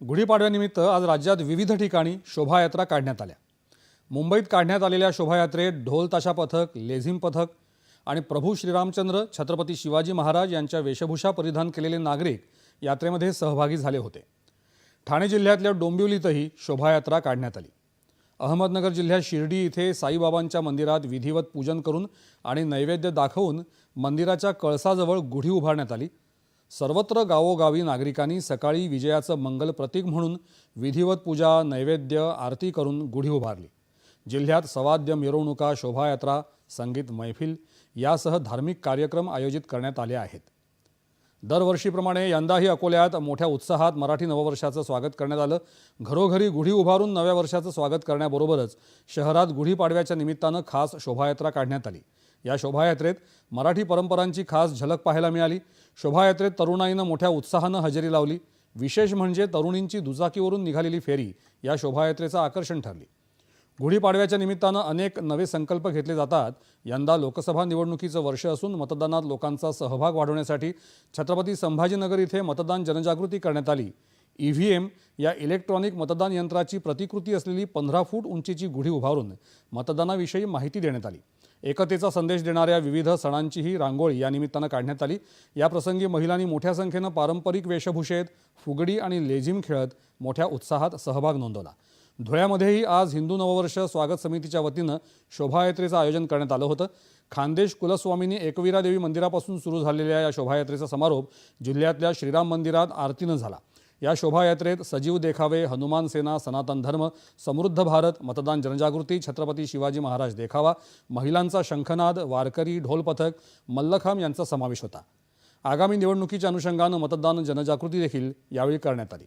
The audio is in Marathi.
गुढीपाडव्यानिमित्त आज राज्यात विविध ठिकाणी शोभायात्रा काढण्यात आल्या. मुंबईत काढण्यात आलेल्या शोभायात्रेत ढोल ताशा पथक लेझिम पथक आणि प्रभू श्रीरामचंद्र छत्रपती शिवाजी महाराज यांच्या वेशभूषा परिधान केलेले नागरिक यात्रेमध्ये सहभागी झाले होते. ठाणे जिल्ह्यातल्या डोंबिवलीतही शोभायात्रा काढण्यात आली. अहमदनगर जिल्ह्यात शिर्डी इथे साईबाबांच्या मंदिरात विधिवत पूजन करून आणि नैवेद्य दाखवून मंदिराच्या कळसाजवळ गुढी उभारण्यात आली. सर्वत्र गावोगावी नागरिकांनी सकाळी विजयाचं मंगल प्रतीक म्हणून विधिवत पूजा नैवेद्य आरती करून गुढी उभारली. जिल्ह्यात सवाद्य मिरवणुका शोभायात्रा संगीत मैफिल यासह धार्मिक कार्यक्रम आयोजित करण्यात आले आहेत. दरवर्षीप्रमाणे यंदाही अकोल्यात मोठ्या उत्साहात मराठी नववर्षाचं स्वागत करण्यात आलं. घरोघरी गुढी उभारून नव्या वर्षाचं स्वागत करण्याबरोबरच शहरात गुढीपाडव्याच्या निमित्तानं खास शोभायात्रा काढण्यात आली. या शोभायात्रेत मराठी परंपरांची खास झलक पाहायला मिळाली. शोभायात्रेत तरुणाईनं मोठ्या उत्साहानं हजेरी लावली. विशेष म्हणजे तरुणींची दुचाकीवरून निघालेली फेरी या शोभायात्रेचं आकर्षण ठरली. गुढीपाडव्याच्या निमित्तानं अनेक नवे संकल्प घेतले जातात. यंदा लोकसभा निवडणुकीचं वर्ष असून मतदानात लोकांचा सहभाग वाढवण्यासाठी छत्रपती संभाजीनगर इथे मतदान जनजागृती करण्यात आली. ई व्ही एम या इलेक्ट्रॉनिक मतदान यंत्राची प्रतिकृती असलेली पंधरा फूट उंचीची गुढी उभारून मतदानाविषयी माहिती देण्यात आली. एकतेचा संदेश देणाऱ्या विविध सणांचीही रांगोळी या निमित्तानं काढण्यात आली. याप्रसंगी महिलांनी मोठ्या संख्येनं पारंपरिक वेशभूषेत फुगडी आणि लेझिम खेळत मोठ्या उत्साहात सहभाग नोंदवला. धुळ्यामध्येही आज हिंदू नववर्ष स्वागत समितीच्या वतीनं शोभायात्रेचं आयोजन करण्यात आलं होतं. खानदेश कुलस्वामींनी एकविरा देवी मंदिरापासून सुरू झालेल्या या शोभायात्रेचा समारोप जिल्ह्यातल्या श्रीराम मंदिरात आरतीनं झाला. या शोभायात्रेत सजीव देखावे हनुमान सेना सनातन धर्म समृद्ध भारत मतदान जनजागृती छत्रपती शिवाजी महाराज देखावा महिलांचा शंखनाद वारकरी ढोल पथक मल्लखांब यांचा समावेश होता. आगामी निवडणुकीच्या अनुषंगानं मतदान जनजागृती देखील यावेळी करण्यात आली.